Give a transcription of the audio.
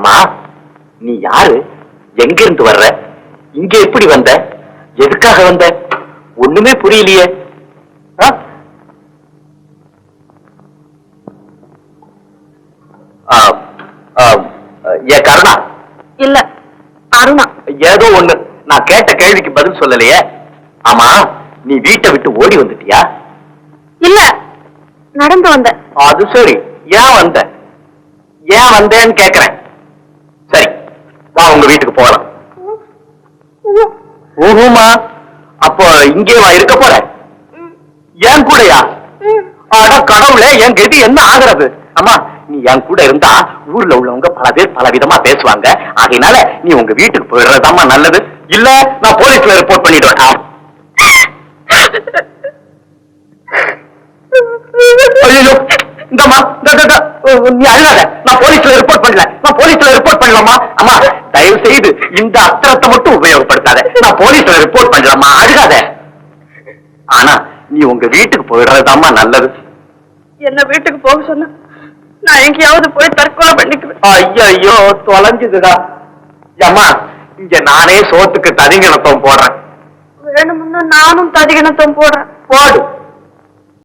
ஆமா. நீ யாரு? எங்க இருந்து வர்ற? இங்க எப்படி வந்த? எதுக்காக வந்த? ஒண்ணுமே புரியலையே. கருணா? இல்ல அருணா. ஏதோ ஒண்ணு. நான் கேட்ட கேள்விக்கு பதில் சொல்லலையே. ஆமா நீ வீட்டை விட்டு ஓடி வந்துட்டியா? இல்ல நடந்து வந்த அது சரி. ஏன் வந்த? ஏன் வந்தேன்னு கேக்குறேன். வீட்டுக்கு போகலாம். ஊஹுமா அப்போ இங்கே வா இருக்க போற? ஏன் கூடயா? அட கடவுளே என் கதி என்ன ஆகிறது? அம்மா நீ என் கூட இருந்தா ஊர்ல உள்ளவங்க பல பேர் பல விதமா பேசுவாங்க. ஆகையினால நீ உங்க வீட்டுக்கு போயிடுறதாம்மா நல்லது. இல்ல நான் போலீஸ்ல ரிப்போர்ட் பண்ணிடுவேன். ஐயோ இந்தம்மா நீ அழுகாத. நான் போலீஸ்ல ரிப்போர்ட் பண்ணல. நான் போலீஸ்ல ரிப்போர்ட் பண்ணலாமா? அம்மா தயவு செய்து இந்த அஸ்திரத்தை மட்டும் உபயோகப்படுத்தாத. நான் போலீஸ்ல ரிப்போர்ட் பண்ணலாமா அழுகாத. ஆனா நீ உங்க வீட்டுக்கு போயிடுறதாம்மா நல்லது. என்ன வீட்டுக்கு போக சொன்னா? நான் எங்கேயாவது போய் தற்கொலை பண்ணிக்குவேன். ஐயோ தொலைஞ்சுதுடா. அம்மா இங்க நானே சோத்துக்கு ததிங்கிணத்தம் போடுறேன். வேணும்னா நானும் ததிகிணத்தம் போடுறேன். போடு.